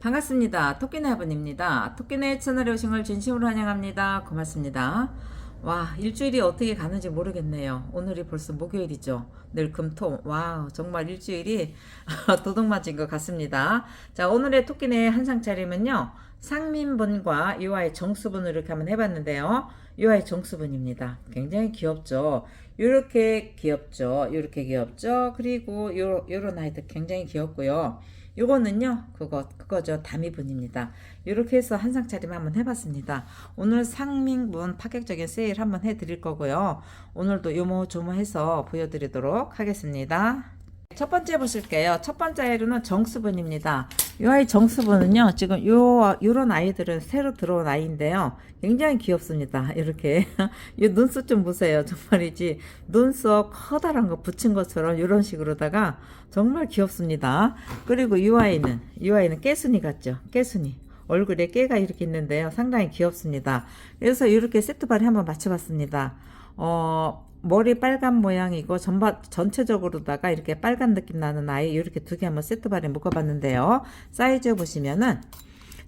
반갑습니다. 토끼네 아버님입니다. 토끼네 채널에 오신 걸 진심으로 환영합니다. 고맙습니다. 와, 일주일이 어떻게 가는지 모르겠네요. 오늘이 벌써 목요일이죠. 내일 금토. 와, 정말 일주일이 도둑 맞은 것 같습니다. 자, 오늘의 토끼네 한상 차림은요. 상민분과 유아의 정수분을 이렇게 한번 해봤는데요. 유아의 정수분입니다. 굉장히 귀엽죠. 이렇게 귀엽죠. 이렇게 귀엽죠. 그리고 요, 요런 아이들 굉장히 귀엽고요. 요거는요, 그거, 그거죠. 다미분입니다. 이렇게 해서 한 상 차림 한번 해봤습니다. 오늘 상민분 파격적인 세일 한번 해드릴 거고요. 오늘도 요모조모 해서 보여드리도록 하겠습니다. 첫 번째 보실게요. 첫 번째 아이로는 정수분입니다. 이 아이 정수분은요, 지금 요, 요런 아이들은 새로 들어온 아이인데요. 굉장히 귀엽습니다. 이렇게. 이 눈썹 좀 보세요. 정말이지. 눈썹 커다란 거 붙인 것처럼 이런 식으로다가 정말 귀엽습니다. 그리고 이 아이는, 이 아이는 깨순이 같죠? 깨순이. 얼굴에 깨가 이렇게 있는데요. 상당히 귀엽습니다. 그래서 이렇게 세트발이 한번 맞춰봤습니다. 어, 머리 빨간 모양이고 전바, 전체적으로다가 이렇게 빨간 느낌 나는 아이 이렇게 두 개 한번 세트 발에 묶어봤는데요. 사이즈 보시면은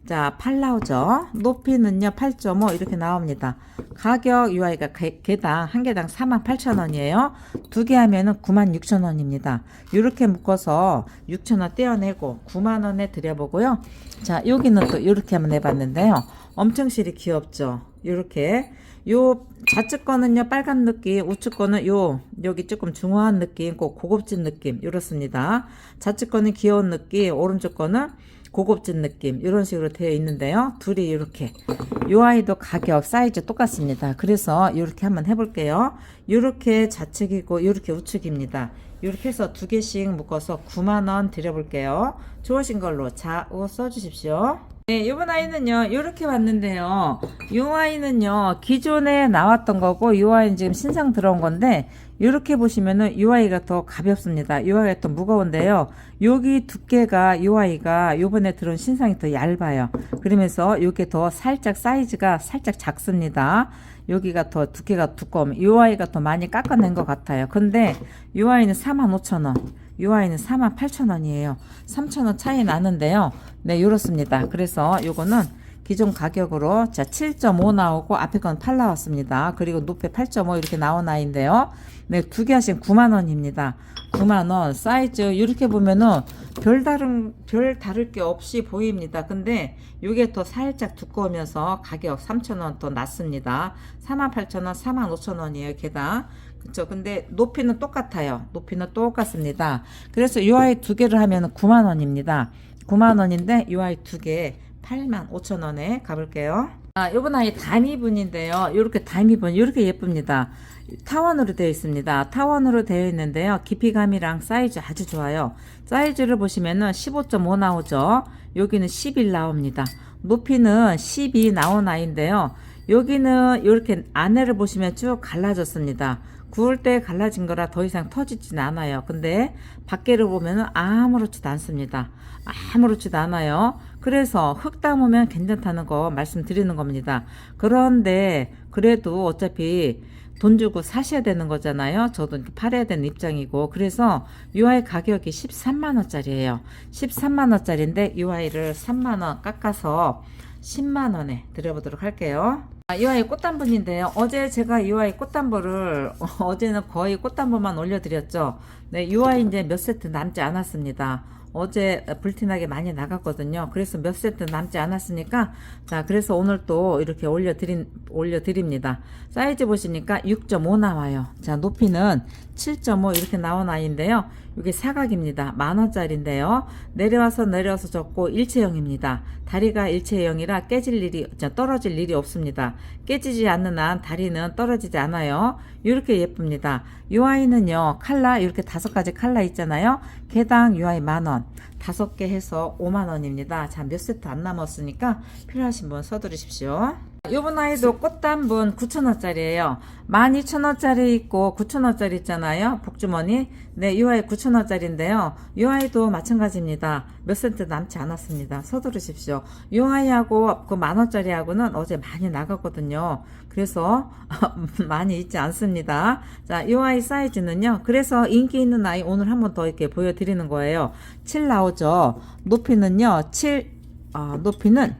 자, 8 나오죠. 높이는요, 8.5 이렇게 나옵니다. 가격 UI가 개당 한 개당 48,000원이에요. 두 개 하면은 96,000원입니다. 이렇게 묶어서 6,000원 떼어내고 9만 원에 드려보고요. 자, 여기는 또 이렇게 한번 해봤는데요. 엄청 실이 귀엽죠. 이렇게 요 좌측 거는요 빨간 느낌 우측 거는 요 여기 조금 중후한 느낌 꼭 고급진 느낌 이렇습니다. 좌측 거는 귀여운 느낌 오른쪽 거는 고급진 느낌 이런 식으로 되어 있는데요. 둘이 이렇게. 요 아이도 가격 사이즈 똑같습니다. 그래서 이렇게 한번 해볼게요. 이렇게 좌측이고 이렇게 우측입니다. 이렇게 해서 두 개씩 묶어서 9만원 드려볼게요. 좋으신 걸로 자옷 써주십시오 네, 이번 아이는요, 이렇게 왔는데요. 이 아이는요, 기존에 나왔던 거고, 이 아이는 지금 신상 들어온 건데, 이렇게 보시면은 이 아이가 더 가볍습니다. 이 아이가 더 무거운데요. 여기 두께가 이 아이가 요번에 들어온 신상이 더 얇아요. 그러면서 이게 더 살짝 사이즈가 살짝 작습니다. 여기가 더 두께가 두꺼우면 이 아이가 더 많이 깎아낸 것 같아요. 근데 이 아이는 45,000원. 이 아이는 48,000원이에요. 3,000원 차이 나는데요. 네, 이렇습니다. 그래서 요거는 기존 가격으로 자 7.5 나오고 앞에 건 8 나왔습니다. 그리고 높이 8.5 이렇게 나온 아이인데요. 네, 두 개 하시면 9만 원입니다. 9만 원 사이즈 이렇게 보면은 별 다른 별 다를 게 없이 보입니다. 근데 이게 더 살짝 두꺼우면서 가격 3,000원 더 낮습니다. 48,000원, 45,000원이에요. 개당. 그쵸. 근데 높이는 똑같아요. 높이는 똑같습니다. 그래서 이 아이 두 개를 하면 9만 원입니다. 9만 원인데 이 아이 두 개 8만 5천 원에 가볼게요. 아, 요번 아이 다미분인데요. 요렇게 다미분, 요렇게 예쁩니다. 타원으로 되어 있습니다. 타원으로 되어 있는데요. 깊이감이랑 사이즈 아주 좋아요. 사이즈를 보시면은 15.5 나오죠. 여기는 11 나옵니다. 높이는 12 나온 아이인데요. 여기는 이렇게 안에를 보시면 쭉 갈라졌습니다. 구울 때 갈라진 거라 더 이상 터지진 않아요. 근데 밖에를 보면은 아무렇지도 않습니다. 아무렇지도 않아요. 그래서 흙 담으면 괜찮다는 거 말씀드리는 겁니다. 그런데 그래도 어차피 돈 주고 사셔야 되는 거잖아요. 저도 팔아야 되는 입장이고. 그래서 UI 가격이 13만원짜리예요. 13만원짜리인데 UI를 3만원 깎아서 10만원에 드려보도록 할게요. 아, 이 아이 꽃단분인데요. 어제 제가 이 아이 꽃단보를 어제는 거의 꽃단보만 올려드렸죠. 네, 이 아이 이제 몇 세트 남지 않았습니다. 어제 불티나게 많이 나갔거든요. 그래서 몇 세트 남지 않았으니까 자 그래서 오늘 또 이렇게 올려드린 올려드립니다. 사이즈 보시니까 6.5 나와요. 자 높이는 7.5 이렇게 나온 아이인데요. 이게 사각입니다. 만 원짜리인데요. 내려와서 내려와서 적고 일체형입니다. 다리가 일체형이라 깨질 일이 떨어질 일이 없습니다. 깨지지 않는 한 다리는 떨어지지 않아요. 이렇게 예쁩니다. 이 아이는요 칼라 이렇게 다섯 가지 칼라 있잖아요. 개당 이 아이 만 원. 다섯 개 해서 5만 원입니다. 자, 몇 세트 안 남았으니까 필요하신 분 서두르십시오. 요번 아이도 꽃단분 9,000원짜리예요. 12,000원짜리 있고 9,000원짜리 있잖아요. 복주머니. 네, 이 아이 9,000원짜리인데요. 이 아이도 마찬가지입니다. 몇 센트 남지 않았습니다. 서두르십시오. 이 아이하고 그 만원짜리하고는 어제 많이 나갔거든요. 그래서 많이 있지 않습니다. 자, 이 아이 사이즈는요. 그래서 인기 있는 아이 오늘 한번 더 이렇게 보여드리는 거예요. 7 나오죠. 높이는요. 7 어, 높이는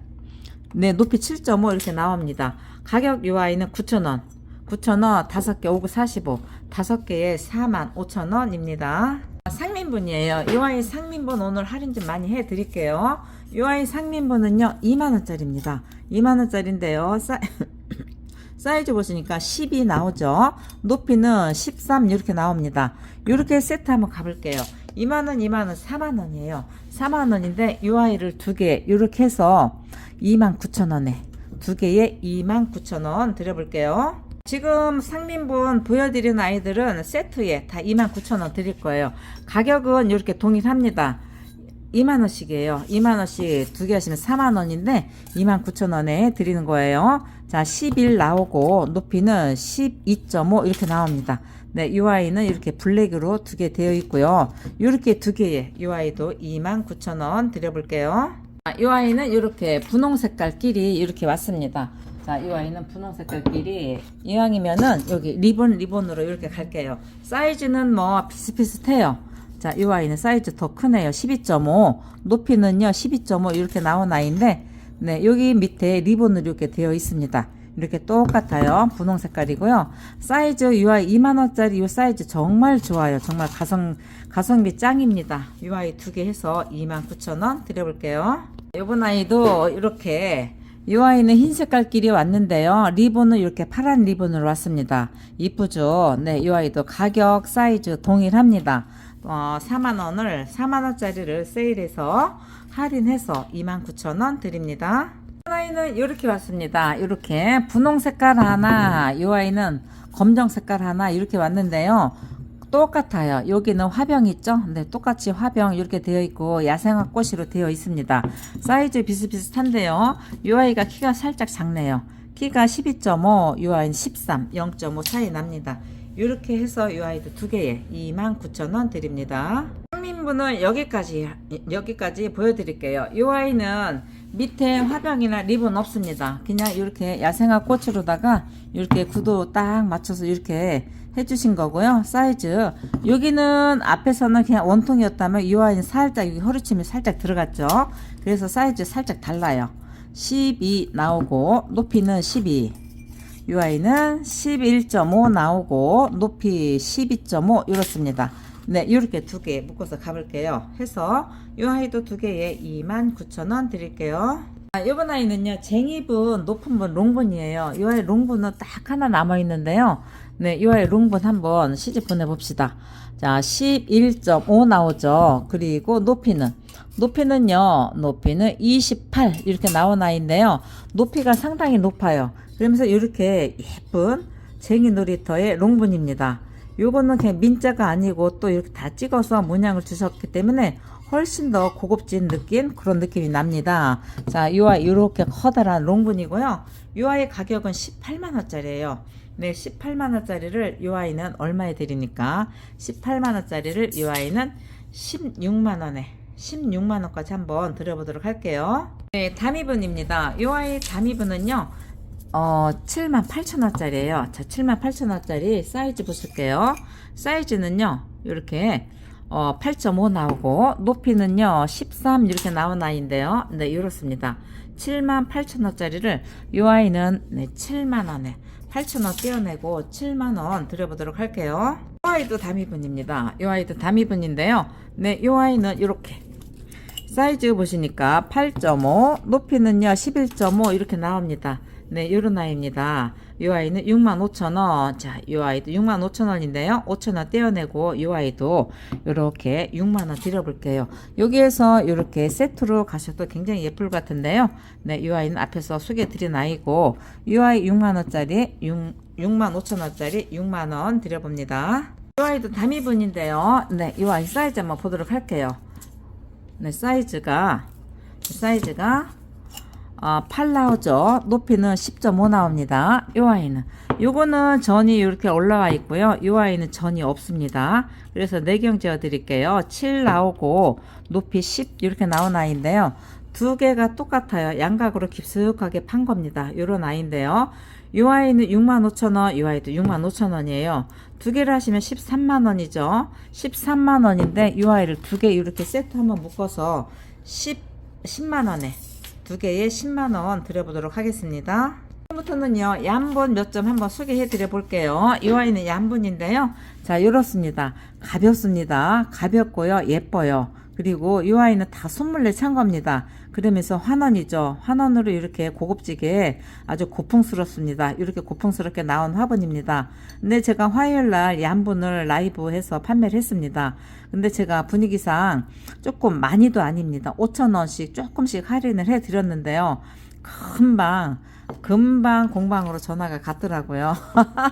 네 높이 7.5 이렇게 나옵니다. 가격 이 아이는 9,000원. 9,000원 5개 5구 45 5개에 45,000원입니다. 상민분이에요. 이 아이 상민분 오늘 할인 좀 많이 해드릴게요. 이 아이 상민분은요 2만원짜리입니다. 2만원짜리인데요. 사... 사이즈 보시니까 10이 나오죠. 높이는 13 이렇게 나옵니다. 이렇게 세트 한번 가볼게요. 2만원, 2만원, 4만원이에요. 4만원인데 이 아이를 두 개 이렇게 해서 29,000원에 두 개에 29,000원 드려볼게요. 지금 상민분 보여드린 아이들은 세트에 다 29,000원 드릴 거예요. 가격은 이렇게 동일합니다. 2만원씩이에요. 2만원씩 두 개 하시면 4만원인데 29,000원에 드리는 거예요. 자, 11 나오고 높이는 12.5 이렇게 나옵니다. 네, 이 아이는 이렇게 블랙으로 두 개 되어 있고요. 이렇게 두 개에 이 아이도 29,000원 드려볼게요. 아, 이 아이는 이렇게 분홍 색깔끼리 이렇게 왔습니다. 자, 이 아이는 분홍 색깔끼리 이왕이면은 여기 리본 리본으로 이렇게 갈게요. 사이즈는 뭐 비슷비슷해요. 자, 이 아이는 사이즈 더 크네요. 12.5. 높이는요, 12.5 이렇게 나온 아이인데, 네, 여기 밑에 리본으로 이렇게 되어 있습니다. 이렇게 똑같아요. 분홍 색깔이고요. 사이즈 이 아이 2만원짜리 이 사이즈 정말 좋아요. 정말 가성, 가성비 짱입니다. 이 아이 두개 해서 29,000원 드려볼게요. 요번 아이도 이렇게 이 아이는 흰 색깔끼리 왔는데요. 리본은 이렇게 파란 리본으로 왔습니다. 이쁘죠? 네, 이 아이도 가격, 사이즈 동일합니다. 어, 4만원을, 4만원짜리를 세일해서 할인해서 29,000원 드립니다. 이 아이는 이렇게 왔습니다. 이렇게 분홍 색깔 하나, 이 아이는 검정 색깔 하나 이렇게 왔는데요. 똑같아요. 여기는 화병 있죠? 네, 똑같이 화병 이렇게 되어 있고 야생화 꽃으로 되어 있습니다. 사이즈 비슷비슷한데요. 이 아이가 키가 살짝 작네요. 키가 12.5, 이 아이는 13, 0.5 차이 납니다. 이렇게 해서 이 아이도 두 개에 29,000원 드립니다. 상민분은 여기까지 여기까지 보여드릴게요. 이 아이는 밑에 화병이나 리본 없습니다. 그냥 이렇게 야생화 꽃으로다가 이렇게 구도 딱 맞춰서 이렇게 해주신 거고요. 사이즈 여기는 앞에서는 그냥 원통이었다면 이 아이는 살짝 여기 허리춤이 살짝 들어갔죠. 그래서 사이즈 살짝 달라요. 12 나오고 높이는 12. 이 아이는 11.5 나오고 높이 12.5 이렇습니다. 네, 이렇게 두 개 묶어서 가볼게요. 해서 이 아이도 두 개에 29,000원 드릴게요. 아, 이번 아이는요, 쟁이분, 높은 분, 롱분이에요. 이 아이 롱분은 딱 하나 남아있는데요. 네, 이 아이 롱분 한번 시집 보내봅시다. 자, 11.5 나오죠. 그리고 높이는, 높이는요, 높이는 28 이렇게 나온 아이인데요. 높이가 상당히 높아요. 그러면서 이렇게 예쁜 쟁이 놀이터의 롱분입니다. 요거는 그냥 민자가 아니고 또 이렇게 다 찍어서 문양을 주셨기 때문에 훨씬 더 고급진 느낌 그런 느낌이 납니다. 자, 이 아이 이렇게 커다란 롱분이고요. 이 아이 가격은 18만 원짜리예요. 네, 18만 원짜리를 이 아이는 얼마에 드리니까 18만 원짜리를 이 아이는 16만 원에 16만 원까지 한번 드려보도록 할게요. 네, 담이분입니다. 이 아이 담이분은요. 어, 78,000원짜리예요. 자, 78,000원짜리 사이즈 보실게요. 사이즈는요. 이렇게 어, 8.5 나오고 높이는요. 13 이렇게 나온 아이인데요. 네, 이렇습니다. 78,000원짜리를 이 아이는 네, 7만 원에 8,000원 떼어내고 7만 원 드려보도록 할게요. 이 아이도 담이분입니다. 이 아이도 담이분인데요. 네, 이 아이는 이렇게 사이즈 보시니까 8.5 높이는요 11.5 이렇게 나옵니다 네 요런 아이입니다. 이 아이는 65,000원. 자이 아이도 65,000원인데요. 5,000원 떼어내고 이 아이도 이렇게 6만원 드려볼게요. 여기에서 이렇게 세트로 가셔도 굉장히 예쁠 것 같은데요. 네이 아이는 앞에서 소개 드린 아이고 이 아이 6만원짜리 6, 65,000원짜리 6만원 드려봅니다. 이 아이도 담이분인데요. 네이 아이 사이즈 한번 보도록 할게요. 네, 사이즈가 사이즈가 어, 8 나오죠. 높이는 10.5 나옵니다. 이 아이는 요거는 전이 이렇게 올라와 있고요. 이 아이는 전이 없습니다. 그래서 내경 지어 드릴게요. 7 나오고 높이 10 이렇게 나온 아이인데요. 두 개가 똑같아요. 양각으로 깊숙하게 판 겁니다. 요런 아이인데요. 이 아이는 65,000원, 이 아이도 65,000원이에요. 두 개를 하시면 13만원이죠. 13만원인데 이 아이를 두 개 이렇게 세트 한번 묶어서 10, 10만원에 두 개에 10만원 드려보도록 하겠습니다. 지금부터는요, 얀분 몇 점 한번 소개해 드려 볼게요. 이 아이는 얀분인데요. 자, 이렇습니다. 가볍습니다. 가볍고요, 예뻐요. 그리고 이 아이는 다 손물레 찬 겁니다. 그러면서 환원이죠. 환원으로 이렇게 고급지게 아주 고풍스럽습니다. 이렇게 고풍스럽게 나온 화분입니다. 근데 제가 화요일 날 얀분을 라이브 해서 판매를 했습니다. 근데 제가 분위기상 조금 많이도 아닙니다. 5천원씩 조금씩 할인을 해 드렸는데요. 금방 금방 공방으로 전화가 갔더라고요.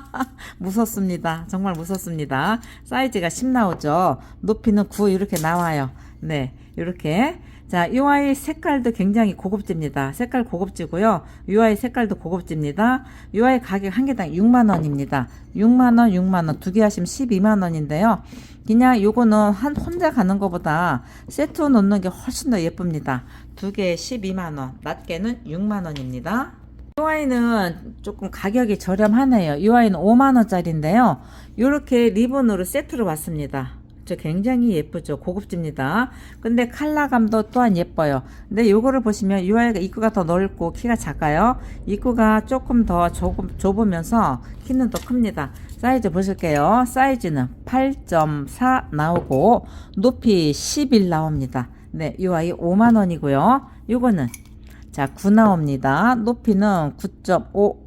무섭습니다. 정말 무섭습니다. 사이즈가 10 나오죠. 높이는 9 이렇게 나와요. 네, 이렇게. 자, 이 아이 색깔도 굉장히 고급집니다. 색깔 고급지고요. 이 아이 색깔도 고급집니다. 이 아이 가격 한 개당 6만 원입니다. 6만 원, 6만 원, 두 개 하시면 12만 원인데요. 그냥 요거는 한 혼자 가는 것보다 세트 놓는 게 훨씬 더 예쁩니다. 두 개에 12만 원, 낮게는 6만 원입니다. 이 아이는 조금 가격이 저렴하네요. 이 아이는 5만 원짜리인데요. 이렇게 리본으로 세트로 왔습니다. 저 굉장히 예쁘죠. 고급집니다. 근데 컬러감도 또한 예뻐요. 근데 요거를 보시면 이 아이가 입구가 더 넓고 키가 작아요. 입구가 조금 더 좁, 좁으면서 키는 더 큽니다. 사이즈 보실게요. 사이즈는 8.4 나오고 높이 11 나옵니다. 네, 이 아이 5만 원이고요. 요거는 자, 9 나옵니다. 높이는 9.5, 9,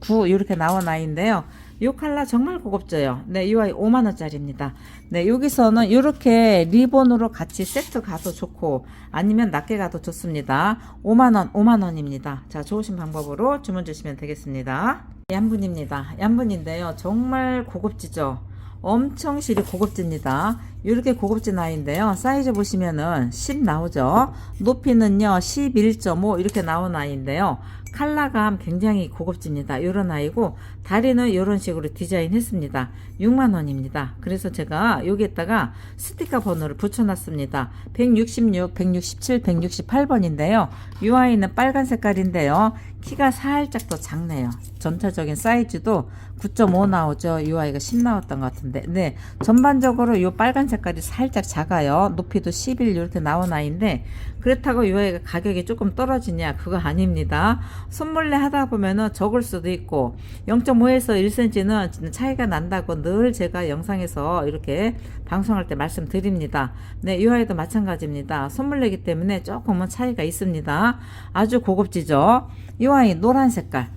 9 이렇게 나온 아이인데요. 이 컬러 정말 고급져요. 네, 이 아이 5만 원짜리입니다. 네, 여기서는 이렇게 리본으로 같이 세트 가도 좋고 아니면 낮게 가도 좋습니다. 5만 원, 5만 원입니다. 자, 좋으신 방법으로 주문 주시면 되겠습니다. 얀분입니다. 얀분인데요. 정말 고급지죠. 엄청 실이 고급집니다. 이렇게 고급진 아이인데요. 사이즈 보시면은 10 나오죠. 높이는요 11.5 이렇게 나온 아이인데요. 컬러감 굉장히 고급집니다. 이런 아이고 다리는 이런 식으로 디자인했습니다. 6만 원입니다. 그래서 제가 여기에다가 스티커 번호를 붙여놨습니다. 166, 167, 168번인데요. 이 아이는 빨간 색깔인데요. 키가 살짝 더 작네요. 전체적인 사이즈도 9.5 나오죠. 이 아이가 10 나왔던 것 같은데. 네. 전반적으로 이 빨간 색깔이 살짝 작아요. 높이도 11 이렇게 나온 아이인데 그렇다고 이 아이가 가격이 조금 떨어지냐? 그거 아닙니다. 손물래 하다 보면은 적을 수도 있고 0.5에서 1cm는 차이가 난다고 늘 제가 영상에서 이렇게 방송할 때 말씀드립니다. 네, 이 아이도 마찬가지입니다. 손물래기 때문에 조금은 차이가 있습니다. 아주 고급지죠. 이 아이 노란 색깔.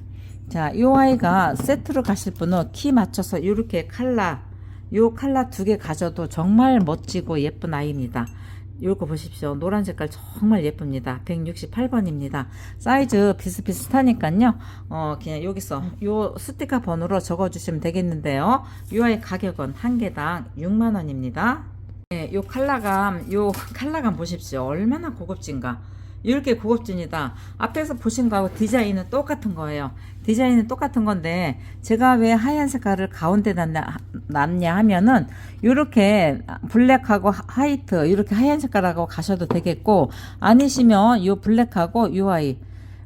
자, 이 아이가 세트로 가실 분은 키 맞춰서 이렇게 칼라, 요 칼라 두 개 가져도 정말 멋지고 예쁜 아이입니다. 요거 보십시오. 노란 색깔 정말 예쁩니다. 168번입니다. 사이즈 비슷비슷하니까요. 어, 그냥 여기서 요 스티커 번호로 적어 주시면 되겠는데요. 요 아이 가격은 한 개당 6만 원입니다. 네, 요 컬러감, 요 컬러감 보십시오. 얼마나 고급진가. 이렇게 고급집니다. 앞에서 보신 거하고 디자인은 똑같은 거예요. 디자인은 똑같은 건데 제가 왜 하얀 색깔을 가운데 놨냐, 하면은 이렇게 블랙하고 하- 화이트 이렇게 하얀 색깔하고 가셔도 되겠고 아니시면 요 블랙하고 요 아이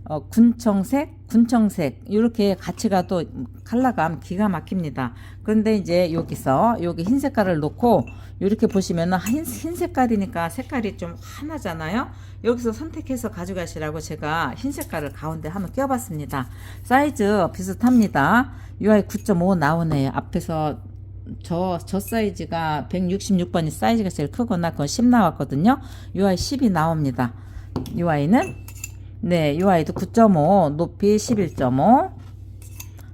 어, 군청색, 군청색 이렇게 같이 가도 컬러감 기가 막힙니다. 그런데 이제 여기서 여기 흰 색깔을 놓고 이렇게 보시면은 흰, 흰 색깔이니까 색깔이 좀 환하잖아요. 여기서 선택해서 가져가시라고 제가 흰 색깔을 가운데 한번 껴봤습니다. 사이즈 비슷합니다. UI 9.5 나오네요. 앞에서 저, 저 사이즈가 166번이 사이즈가 제일 크거나 그건 10 나왔거든요. UI 10이 나옵니다. UI는 네, 이 아이도 9.5, 높이 11.5.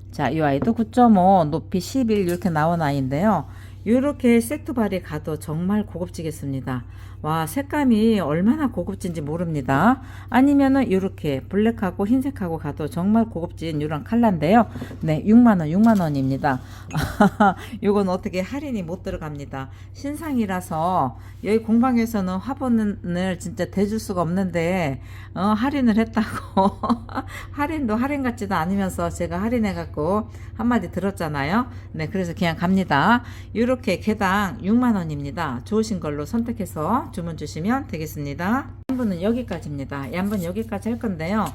자, 이 아이도 9.5, 높이 11 이렇게 나온 아이인데요. 이렇게 세트 발이 가도 정말 고급지겠습니다. 와, 색감이 얼마나 고급진지 모릅니다. 아니면은 이렇게 블랙하고 흰색하고 가도 정말 고급진 이런 컬러인데요. 네, 6만 원, 6만 원입니다. 이건 어떻게 할인이 못 들어갑니다. 신상이라서 여기 공방에서는 화분을 진짜 대줄 수가 없는데 어, 할인을 했다고 할인도 할인 같지도 않으면서 제가 할인해 갖고 한마디 들었잖아요. 네, 그래서 그냥 갑니다. 이렇게 개당 6만 원입니다. 좋으신 걸로 선택해서 주문 주시면 되겠습니다. 얀분은 여기까지입니다. 얀분 여기까지 할 건데요.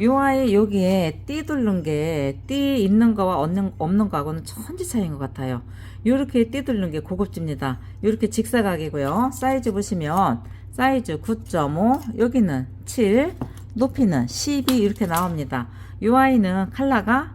요 아이 여기에 띠 둘른 게 띠 있는 거와 없는, 없는 거하고는 천지 차이인 것 같아요. 요렇게 띠 둘른 게 고급집니다. 요렇게 직사각이고요. 사이즈 보시면 사이즈 9.5 여기는 7 높이는 12 이렇게 나옵니다. 이 아이는 컬러가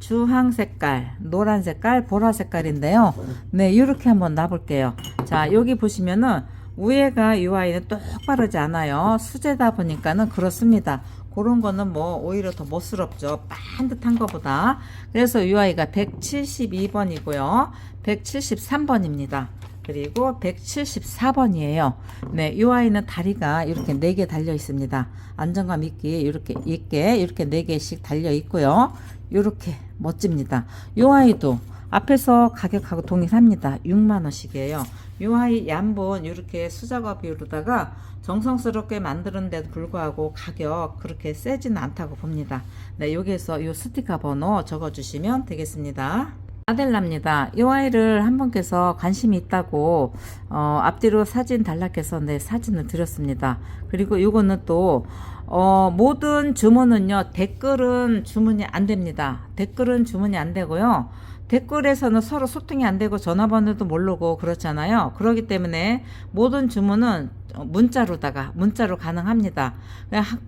주황 색깔, 노란 색깔, 보라 색깔인데요. 네, 이렇게 한번 놔볼게요. 자, 여기 보시면은 위에가 이 아이는 똑바르지 않아요. 수제다 보니까는 그렇습니다. 그런 거는 뭐 오히려 더 멋스럽죠. 반듯한 것보다. 그래서 이 아이가 172번이고요. 173번입니다. 그리고 174번이에요. 네, 이 아이는 다리가 이렇게 4개 달려 있습니다. 안정감 있게 이렇게 있게 이렇게 4개씩 달려 있고요. 이렇게 멋집니다. 이 아이도 앞에서 가격하고 동일합니다. 6만 원씩이에요. 이 아이 얀본 이렇게 수작업으로다가 정성스럽게 만드는데도 불구하고 가격 그렇게 세지는 않다고 봅니다. 네, 여기에서 이 스티커 번호 적어주시면 되겠습니다. 아델라입니다. 이 아이를 한 분께서 관심이 있다고 어, 앞뒤로 사진 달라해서 네, 사진을 드렸습니다. 그리고 이거는 또 어, 모든 주문은요 댓글은 주문이 안 됩니다. 댓글은 주문이 안 되고요. 댓글에서는 서로 소통이 안 되고 전화번호도 모르고 그렇잖아요. 그렇기 때문에 모든 주문은 문자로다가 문자로 가능합니다.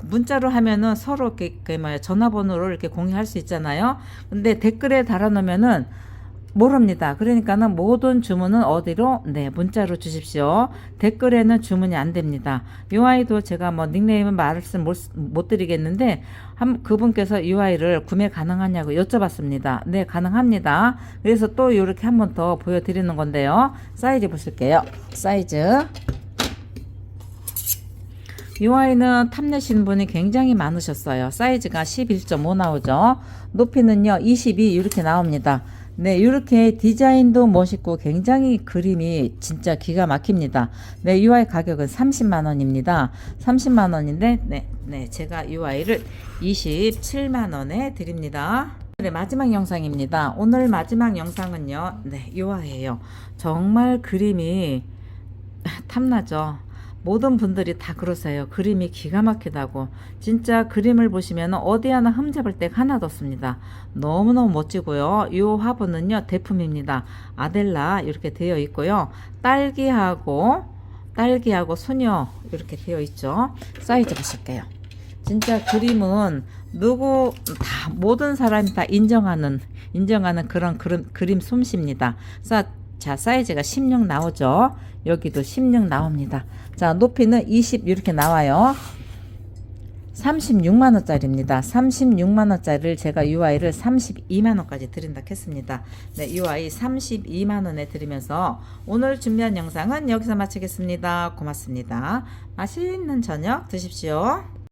문자로 하면은 서로 이렇게 그 뭐야 전화번호를 이렇게 공유할 수 있잖아요. 근데 댓글에 달아놓으면은 모릅니다. 그러니까는 모든 주문은 어디로? 네, 문자로 주십시오. 댓글에는 주문이 안 됩니다. 이 아이도 제가 뭐 닉네임은 말씀 못, 못 드리겠는데, 한, 그분께서 이 아이를 구매 가능하냐고 여쭤봤습니다. 네, 가능합니다. 그래서 또 이렇게 한 번 더 보여드리는 건데요. 사이즈 보실게요. 사이즈. 이 아이는 탐내신 분이 굉장히 많으셨어요. 사이즈가 11.5 나오죠. 높이는요, 22 이렇게 나옵니다. 네, 이렇게 디자인도 멋있고 굉장히 그림이 진짜 기가 막힙니다. 네, 이 아이 가격은 30만 원입니다. 30만 원인데, 네, 네, 제가 이 아이를 27만 원에 드립니다. 네, 마지막 영상입니다. 오늘 마지막 영상은요, 네, 이 아이예요. 정말 그림이 탐나죠. 모든 분들이 다 그러세요. 그림이 기가 막히다고. 진짜 그림을 보시면 어디 하나 흠잡을 데가 하나도 없습니다. 너무너무 멋지고요. 이 화분은요, 대품입니다. 아델라 이렇게 되어 있고요. 딸기하고, 딸기하고 소녀 이렇게 되어 있죠. 사이즈 보실게요. 진짜 그림은 누구 다 모든 사람이 다 인정하는 인정하는 그런 그림, 그림 솜씨입니다. 자, 자 사이즈가 16 나오죠. 여기도 16 나옵니다. 자 높이는 20 이렇게 나와요. 36만 원짜리입니다. 36만 원짜리를 제가 UI를 32만 원까지 드린다 했습니다. 네, UI 32만 원에 드리면서 오늘 준비한 영상은 여기서 마치겠습니다. 고맙습니다. 맛있는 저녁 드십시오.